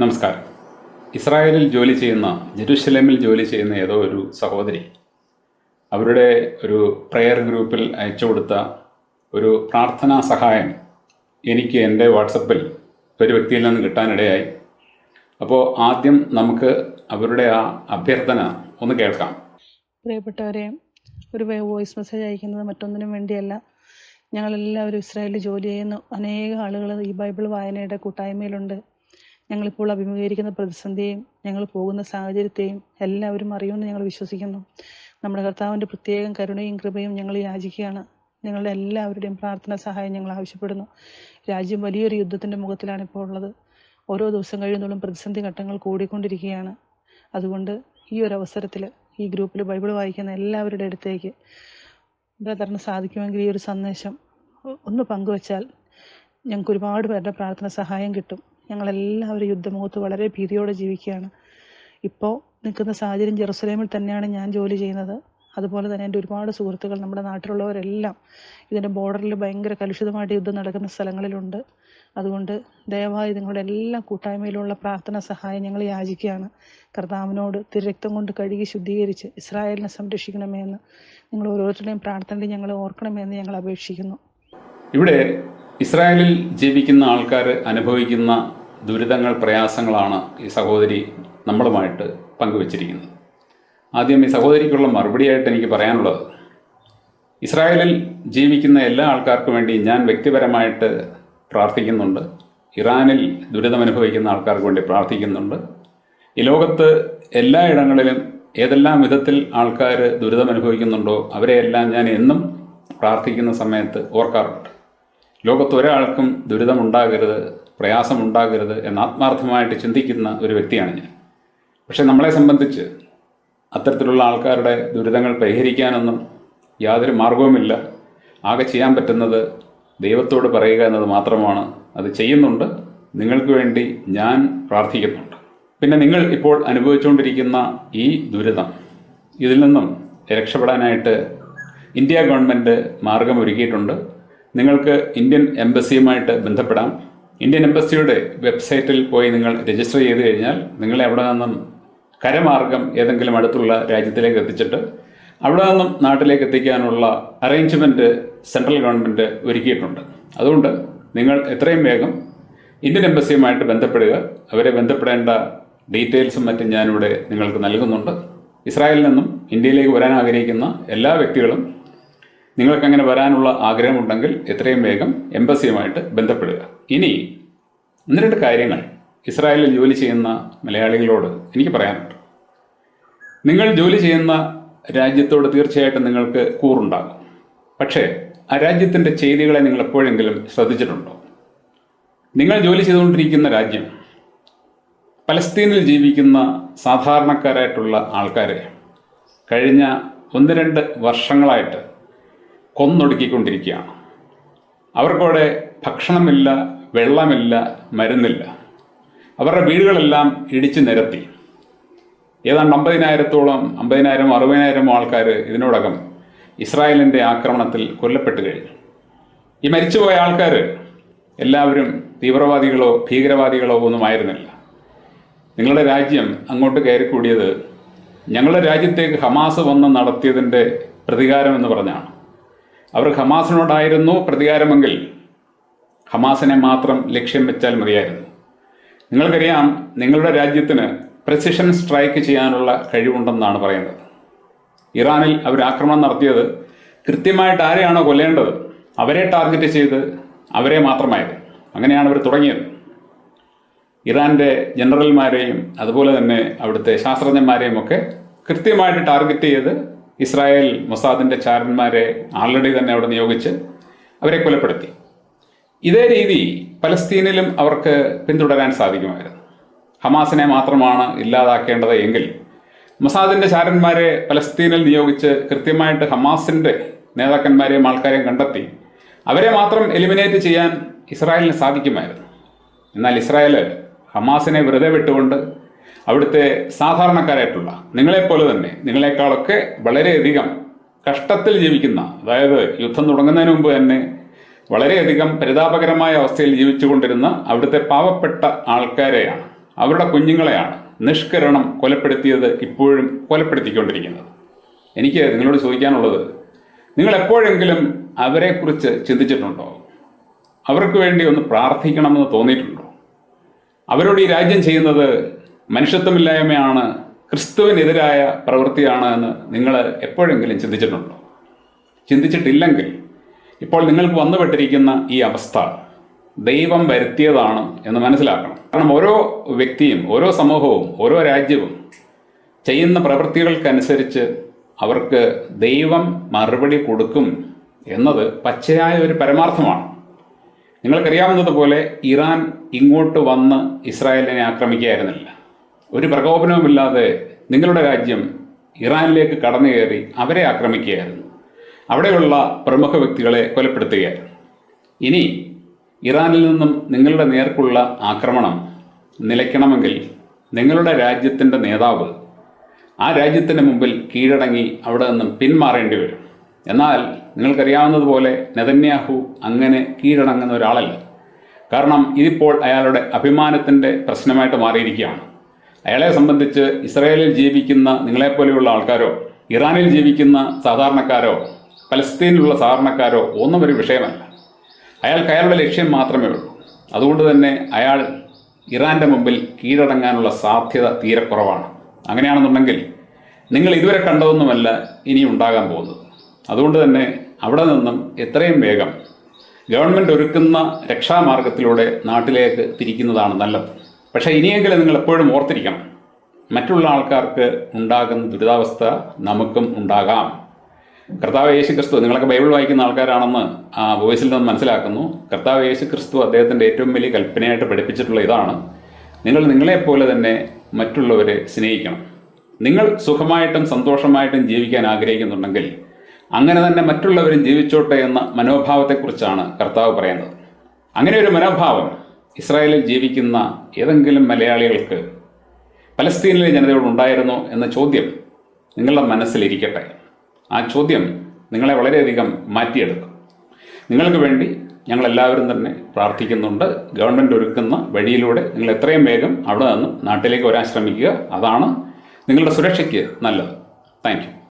നമസ്കാരം. ഇസ്രായേലിൽ ജോലി ചെയ്യുന്ന ജെറുസലേമിൽ ജോലി ചെയ്യുന്ന ഏതോ ഒരു സഹോദരി അവരുടെ ഒരു പ്രെയർ ഗ്രൂപ്പിൽ അയച്ചു കൊടുത്ത ഒരു പ്രാർത്ഥനാ സഹായം എനിക്ക് എന്റെ വാട്സപ്പിൽ ഒരു വ്യക്തിയിൽ നിന്ന് കിട്ടാനിടയായി. അപ്പോൾ ആദ്യം നമുക്ക് അവരുടെ ആ അഭ്യർത്ഥന ഒന്ന് കേൾക്കാം. പ്രിയപ്പെട്ടവരെ ഒരു വോയിസ് മെസ്സേജ് അയക്കുന്നത് മറ്റൊന്നിനും വേണ്ടിയല്ല. ഞങ്ങളെല്ലാവരും ഇസ്രായേലിൽ ജോലി ചെയ്യുന്ന. അനേക ആളുകൾ ഈ ബൈബിൾ വായനയുടെ കൂട്ടായ്മയിലുണ്ട്. ഞങ്ങളിപ്പോൾ അഭിമുഖീകരിക്കുന്ന പ്രതിസന്ധിയെയും ഞങ്ങൾ പോകുന്ന സാഹചര്യത്തെയും എല്ലാവരും അറിയുമെന്ന് ഞങ്ങൾ വിശ്വസിക്കുന്നു. നമ്മുടെ കർത്താവിന്റെ പ്രത്യേകം കരുണയും കൃപയും ഞങ്ങൾ യാചിക്കുകയാണ്. ഞങ്ങളുടെ എല്ലാവരുടെയും പ്രാർത്ഥന സഹായം ഞങ്ങൾ ആവശ്യപ്പെടുന്നു. രാജ്യം വലിയൊരു യുദ്ധത്തിന്റെ മുഖത്തിലാണ് ഇപ്പോൾ ഉള്ളത്. ഓരോ ദിവസം കഴിയുന്നതും പ്രതിസന്ധി ഘട്ടങ്ങൾ കൂടിക്കൊണ്ടിരിക്കുകയാണ്. അതുകൊണ്ട് ഈ ഒരു അവസരത്തിൽ ഈ ഗ്രൂപ്പിൽ ബൈബിൾ വായിക്കുന്ന എല്ലാവരുടെ അടുത്തേക്ക് ബ്രദറിന് സാധിക്കുമെങ്കിൽ ഈ ഒരു സന്ദേശം ഒന്ന് പങ്കുവച്ചാൽ ഞങ്ങൾക്ക് ഒരുപാട് പേരുടെ പ്രാർത്ഥന സഹായം കിട്ടും. ഞങ്ങളെല്ലാവരും യുദ്ധമുഖത്ത് വളരെ ഭീതിയോടെ ജീവിക്കുകയാണ്. ഇപ്പോൾ നിൽക്കുന്ന സാഹചര്യം ജെറുസലേമിൽ തന്നെയാണ് ഞാൻ ജോലി ചെയ്യുന്നത്. അതുപോലെ തന്നെ എന്റെ ഒരുപാട് സുഹൃത്തുക്കൾ നമ്മുടെ നാട്ടിലുള്ളവരെല്ലാം ഇതിന്റെ ബോർഡറിൽ ഭയങ്കര കലുഷിതമായിട്ട് യുദ്ധം നടക്കുന്ന സ്ഥലങ്ങളിലുണ്ട്. അതുകൊണ്ട് ദയവായി നിങ്ങളുടെ എല്ലാ കൂട്ടായ്മയിലുള്ള പ്രാർത്ഥന സഹായം ഞങ്ങൾ യാചിക്കുകയാണ്. കർത്താവിനോട് തിരക്തം കൊണ്ട് കഴുകി ശുദ്ധീകരിച്ച് ഇസ്രായേലിനെ സംരക്ഷിക്കണമേ എന്ന് നിങ്ങൾ ഓരോരുത്തരുടെയും പ്രാർത്ഥനയിൽ ഞങ്ങൾ ഓർക്കണമേ എന്ന് ഞങ്ങൾ അപേക്ഷിക്കുന്നു. ഇവിടെ ഇസ്രായേലിൽ ജീവിക്കുന്ന ആൾക്കാർ അനുഭവിക്കുന്ന ദുരിതങ്ങൾ പ്രയാസങ്ങളാണ് ഈ സഹോദരി നമ്മളുമായിട്ട് പങ്കുവച്ചിരിക്കുന്നത്. ആദ്യം ഈ സഹോദരിക്കുള്ള മറുപടിയായിട്ട് എനിക്ക് പറയാനുള്ളത്. ഇസ്രായേലിൽ ജീവിക്കുന്ന എല്ലാ ആൾക്കാർക്കും വേണ്ടി ഞാൻ വ്യക്തിപരമായിട്ട് പ്രാർത്ഥിക്കുന്നുണ്ട്. ഇറാനിൽ ദുരിതമനുഭവിക്കുന്ന ആൾക്കാർക്ക് വേണ്ടി പ്രാർത്ഥിക്കുന്നുണ്ട്. ഈ ലോകത്ത് എല്ലായിടങ്ങളിലും ഏതെല്ലാം വിധത്തിൽ ആൾക്കാർ ദുരിതമനുഭവിക്കുന്നുണ്ടോ അവരെയെല്ലാം ഞാൻ എന്നും പ്രാർത്ഥിക്കുന്ന സമയത്ത് ഓർക്കാറുണ്ട്. ലോകത്ത് ഒരാൾക്കും ദുരിതമുണ്ടാകരുത് പ്രയാസമുണ്ടാകരുത് എന്ന് ആത്മാർത്ഥമായിട്ട് ചിന്തിക്കുന്ന ഒരു വ്യക്തിയാണ് ഞാൻ. പക്ഷേ നമ്മളെ സംബന്ധിച്ച് അത്തരത്തിലുള്ള ആൾക്കാരുടെ ദുരിതങ്ങൾ പരിഹരിക്കാനൊന്നും യാതൊരു മാർഗവുമില്ല. ആകെ ചെയ്യാൻ പറ്റുന്നത് ദൈവത്തോട് പറയുക എന്നത് മാത്രമാണ്. അത് ചെയ്യുന്നുണ്ട്. നിങ്ങൾക്ക് വേണ്ടി ഞാൻ പ്രാർത്ഥിക്കുന്നുണ്ട്. പിന്നെ നിങ്ങൾ ഇപ്പോൾ അനുഭവിച്ചുകൊണ്ടിരിക്കുന്ന ഈ ദുരിതം ഇതിൽ നിന്നും രക്ഷപ്പെടാനായിട്ട് ഇന്ത്യ ഗവൺമെന്റ് മാർഗമൊരുക്കിയിട്ടുണ്ട് നിങ്ങൾക്ക് ഇന്ത്യൻ എംബസിയുമായിട്ട് ബന്ധപ്പെടാം. ഇന്ത്യൻ എംബസിയുടെ വെബ്സൈറ്റിൽ പോയി നിങ്ങൾ രജിസ്റ്റർ ചെയ്ത് കഴിഞ്ഞാൽ നിങ്ങളെ അവിടെ നിന്നും കരമാർഗം ഏതെങ്കിലും അടുത്തുള്ള രാജ്യത്തിലേക്ക് എത്തിച്ചിട്ട് അവിടെ നിന്നും നാട്ടിലേക്ക് എത്തിക്കാനുള്ള അറേഞ്ച്മെന്റ് സെൻട്രൽ ഗവൺമെന്റ് ഒരുക്കിയിട്ടുണ്ട്. അതുകൊണ്ട് നിങ്ങൾ എത്രയും വേഗം ഇന്ത്യൻ എംബസിയുമായിട്ട് ബന്ധപ്പെടുക. അവരെ ബന്ധപ്പെടേണ്ട ഡീറ്റെയിൽസും മറ്റും ഞാനിവിടെ നിങ്ങൾക്ക് നൽകുന്നുണ്ട്. ഇസ്രായേലിൽ നിന്നും ഇന്ത്യയിലേക്ക് വരാൻ ആഗ്രഹിക്കുന്ന എല്ലാ വ്യക്തികളും നിങ്ങൾക്ക് അങ്ങനെ വരാനുള്ള ആഗ്രഹമുണ്ടെങ്കിൽ എത്രയും വേഗം എംബസിയുമായിട്ട് ബന്ധപ്പെടുക. ഇനി ഒന്ന് രണ്ട് കാര്യങ്ങൾ ഇസ്രായേലിൽ ജോലി ചെയ്യുന്ന മലയാളികളോട് എനിക്ക് പറയാനുണ്ട്. നിങ്ങൾ ജോലി ചെയ്യുന്ന രാജ്യത്തോട് തീർച്ചയായിട്ടും നിങ്ങൾക്ക് കൂറുണ്ടാകും. പക്ഷേ ആ രാജ്യത്തിന്റെ ചെയ്തികളെ നിങ്ങൾ എപ്പോഴെങ്കിലും ശ്രദ്ധിച്ചിട്ടുണ്ടോ? നിങ്ങൾ ജോലി ചെയ്തുകൊണ്ടിരിക്കുന്ന രാജ്യം പലസ്തീനിൽ ജീവിക്കുന്ന സാധാരണക്കാരായിട്ടുള്ള ആൾക്കാരെ കഴിഞ്ഞ ഒന്ന് രണ്ട് വർഷങ്ങളായിട്ട് കൊന്നൊടുക്കിക്കൊണ്ടിരിക്കുകയാണ്. അവർക്കവിടെ ഭക്ഷണമില്ല വെള്ളമില്ല മരുന്നില്ല. അവരുടെ വീടുകളെല്ലാം ഇടിച്ചു നിരത്തി. ഏതാണ്ട് അമ്പതിനായിരത്തോളം അമ്പതിനായിരം അറുപതിനായിരം ആൾക്കാർ ഇതിനോടകം ഇസ്രായേലിന്റെ ആക്രമണത്തിൽ കൊല്ലപ്പെട്ടു കഴിഞ്ഞു. ഈ മരിച്ചുപോയ ആൾക്കാർ എല്ലാവരും തീവ്രവാദികളോ ഭീകരവാദികളോ ഒന്നും ആയിരുന്നില്ല. നിങ്ങളുടെ രാജ്യം അങ്ങോട്ട് കയറിക്കൂടിയത് ഞങ്ങളുടെ രാജ്യത്തേക്ക് ഹമാസ് വന്ന് നടത്തിയതിന്റെ പ്രതികാരം എന്ന് പറഞ്ഞാണ്. അവർ ഹമാസിനോടായിരുന്നു പ്രതികാരമെങ്കിൽ ഹമാസിനെ മാത്രം ലക്ഷ്യം വെച്ചാൽ മതിയായിരുന്നു. നിങ്ങൾക്കറിയാം നിങ്ങളുടെ രാജ്യത്തിന് പ്രസിഷൻ സ്ട്രൈക്ക് ചെയ്യാനുള്ള കഴിവുണ്ടെന്നാണ് പറയുന്നത്. ഇറാനിൽ അവർ ആക്രമണം നടത്തിയത് കൃത്യമായിട്ട് ആരെയാണോ കൊല്ലേണ്ടത് അവരെ ടാർഗറ്റ് ചെയ്ത് അവരെ മാത്രമായിരുന്നു അങ്ങനെയാണ് അവർ തുടങ്ങിയത്. ഇറാന്റെ ജനറൽമാരെയും അതുപോലെ തന്നെ അവിടുത്തെ ശാസ്ത്രജ്ഞന്മാരെയും ഒക്കെ കൃത്യമായിട്ട് ടാർഗറ്റ് ചെയ്ത് ഇസ്രായേൽ മൊസാദിന്റെ ചാരന്മാരെ ആൾറെഡി തന്നെ അവിടെ നിയോഗിച്ച് അവരെ കൊലപ്പെടുത്തി. ഇതേ രീതി പലസ്തീനിലും അവർക്ക് പിന്തുടരാൻ സാധിക്കുമായിരുന്നു. ഹമാസിനെ മാത്രമാണ് ഇല്ലാതാക്കേണ്ടത് എങ്കിൽ മൊസാദിന്റെ ചാരന്മാരെ പലസ്തീനിൽ നിയോഗിച്ച് കൃത്യമായിട്ട് ഹമാസിന്റെ നേതാക്കന്മാരെയും ആൾക്കാരെയും കണ്ടെത്തി അവരെ മാത്രം എലിമിനേറ്റ് ചെയ്യാൻ ഇസ്രായേലിന് സാധിക്കുമായിരുന്നു. എന്നാൽ ഇസ്രായേൽ ഹമാസിനെ വെറുതെ വിട്ടുകൊണ്ട് അവിടുത്തെ സാധാരണക്കാരായിട്ടുള്ള നിങ്ങളെപ്പോലെ തന്നെ നിങ്ങളെക്കാളൊക്കെ വളരെയധികം കഷ്ടത്തിൽ ജീവിക്കുന്ന അതായത് യുദ്ധം തുടങ്ങുന്നതിന് മുമ്പ് തന്നെ വളരെയധികം പരിതാപകരമായ അവസ്ഥയിൽ ജീവിച്ചുകൊണ്ടിരുന്ന അവിടുത്തെ പാവപ്പെട്ട ആൾക്കാരെയാണ്. അവരുടെ കുഞ്ഞുങ്ങളെയാണ് നിഷ്കരണം കൊലപ്പെടുത്തിയത് ഇപ്പോഴും കൊലപ്പെടുത്തിക്കൊണ്ടിരിക്കുന്നത്. എനിക്ക് നിങ്ങളോട് ചോദിക്കാനുള്ളത് നിങ്ങൾ എപ്പോഴെങ്കിലും അവരെക്കുറിച്ച് ചിന്തിച്ചിട്ടുണ്ടോ? അവർക്ക് വേണ്ടി ഒന്ന് പ്രാർത്ഥിക്കണമെന്ന് തോന്നിയിട്ടുണ്ടോ? അവരോട് ഈ രാജ്യം ചെയ്യുന്നത് മനുഷ്യത്വമില്ലായ്മയാണ് ക്രിസ്തുവിനെതിരായ പ്രവൃത്തിയാണ് എന്ന് നിങ്ങൾ എപ്പോഴെങ്കിലും ചിന്തിച്ചിട്ടുണ്ടോ? ചിന്തിച്ചിട്ടില്ലെങ്കിൽ ഇപ്പോൾ നിങ്ങൾക്ക് വന്നുപെട്ടിരിക്കുന്ന ഈ അവസ്ഥ ദൈവം വരുത്തിയതാണ് എന്ന് മനസ്സിലാക്കണം. കാരണം ഓരോ വ്യക്തിയും ഓരോ സമൂഹവും ഓരോ രാജ്യവും ചെയ്യുന്ന പ്രവൃത്തികൾക്കനുസരിച്ച് അവർക്ക് ദൈവം മറുപടി കൊടുക്കും എന്നത് പച്ചയായ ഒരു പരമാർത്ഥമാണ്. നിങ്ങൾക്കറിയാവുന്നതുപോലെ ഇറാൻ ഇങ്ങോട്ട് വന്ന് ഇസ്രായേലിനെ ആക്രമിക്കുകയായിരുന്നില്ല. ഒരു പ്രകോപനവുമില്ലാതെ നിങ്ങളുടെ രാജ്യം ഇറാനിലേക്ക് കടന്നു കയറി അവരെ ആക്രമിക്കുകയായിരുന്നു. അവിടെയുള്ള പ്രമുഖ വ്യക്തികളെ കൊലപ്പെടുത്തുകയായിരുന്നു. ഇനി ഇറാനിൽ നിന്നും നിങ്ങളുടെ നേർക്കുള്ള ആക്രമണം നിലയ്ക്കണമെങ്കിൽ നിങ്ങളുടെ രാജ്യത്തിന്റെ നേതാവ് ആ രാജ്യത്തിന് മുമ്പിൽ കീഴടങ്ങി അവിടെ നിന്നും പിന്മാറേണ്ടി വരും. എന്നാൽ നിങ്ങൾക്കറിയാവുന്നതുപോലെ നെതന്യാഹു അങ്ങനെ കീഴടങ്ങുന്ന ഒരാളല്ല. കാരണം ഇതിപ്പോൾ അയാളുടെ അഭിമാനത്തിന്റെ പ്രശ്നമായിട്ട് മാറിയിരിക്കുകയാണ്. അയാളെ സംബന്ധിച്ച് ഇസ്രായേലിൽ ജീവിക്കുന്ന നിങ്ങളെപ്പോലെയുള്ള ആൾക്കാരോ ഇറാനിൽ ജീവിക്കുന്ന സാധാരണക്കാരോ പലസ്തീനിലുള്ള സാധാരണക്കാരോ ഒന്നും ഒരു വിഷയമല്ല. അയാൾക്ക് അയാളുടെ ലക്ഷ്യം മാത്രമേ ഉള്ളൂ. അതുകൊണ്ട് തന്നെ അയാൾ ഇറാന്റെ മുമ്പിൽ കീഴടങ്ങാനുള്ള സാധ്യത തീരെ കുറവാണ്. അങ്ങനെയാണെന്നുണ്ടെങ്കിൽ നിങ്ങൾ ഇതുവരെ കണ്ടതൊന്നുമല്ല ഇനി ഉണ്ടാകാൻ പോകുന്നത്. അതുകൊണ്ട് തന്നെ അവിടെ നിന്നും എത്രയും വേഗം ഗവൺമെന്റ് ഒരുക്കുന്ന രക്ഷാമാർഗത്തിലൂടെ നാട്ടിലേക്ക് തിരിക്കുന്നതാണ് നല്ലത്. പക്ഷേ ഇനിയെങ്കിലും നിങ്ങൾ എപ്പോഴും ഓർത്തിരിക്കണം. മറ്റുള്ള ആൾക്കാർക്ക് ഉണ്ടാകുന്ന ദുരിതാവസ്ഥ നമുക്കും ഉണ്ടാകാം. കർത്താവ് യേശു ക്രിസ്തു നിങ്ങളൊക്കെ ബൈബിൾ വായിക്കുന്ന ആൾക്കാരാണെന്ന് ആ വോയിസിൽ നിന്ന് മനസ്സിലാക്കുന്നു. കർത്താവ് യേശു ക്രിസ്തു അദ്ദേഹത്തിന്റെ ഏറ്റവും വലിയ കൽപ്പനയായിട്ട് പഠിപ്പിച്ചിട്ടുള്ള ഇതാണ്. നിങ്ങൾ നിങ്ങളെപ്പോലെ തന്നെ മറ്റുള്ളവരെ സ്നേഹിക്കണം. നിങ്ങൾ സുഖമായിട്ടും സന്തോഷമായിട്ടും ജീവിക്കാൻ ആഗ്രഹിക്കുന്നുണ്ടെങ്കിൽ അങ്ങനെ തന്നെ മറ്റുള്ളവരും ജീവിച്ചോട്ടെ എന്ന മനോഭാവത്തെക്കുറിച്ചാണ് കർത്താവ് പറയുന്നത്. അങ്ങനെ ഒരു മനോഭാവം ഇസ്രായേലിൽ ജീവിക്കുന്ന ഏതെങ്കിലും മലയാളികൾക്ക് പലസ്തീനിലെ ജനതയോട് ഉണ്ടായിരുന്നോ എന്ന ചോദ്യം നിങ്ങളുടെ മനസ്സിലിരിക്കട്ടെ. ആ ചോദ്യം നിങ്ങളെ വളരെയധികം മാറ്റിയെടുക്കും. നിങ്ങൾക്ക് വേണ്ടി ഞങ്ങളെല്ലാവരും തന്നെ പ്രാർത്ഥിക്കുന്നുണ്ട്. ഗവൺമെന്റ് ഒരുക്കുന്ന വഴിയിലൂടെ നിങ്ങൾ എത്രയും വേഗം അവിടെ നിന്ന് നാട്ടിലേക്ക് വരാൻ ശ്രമിക്കുക. അതാണ് നിങ്ങളുടെ സുരക്ഷയ്ക്ക് നല്ലത്. താങ്ക്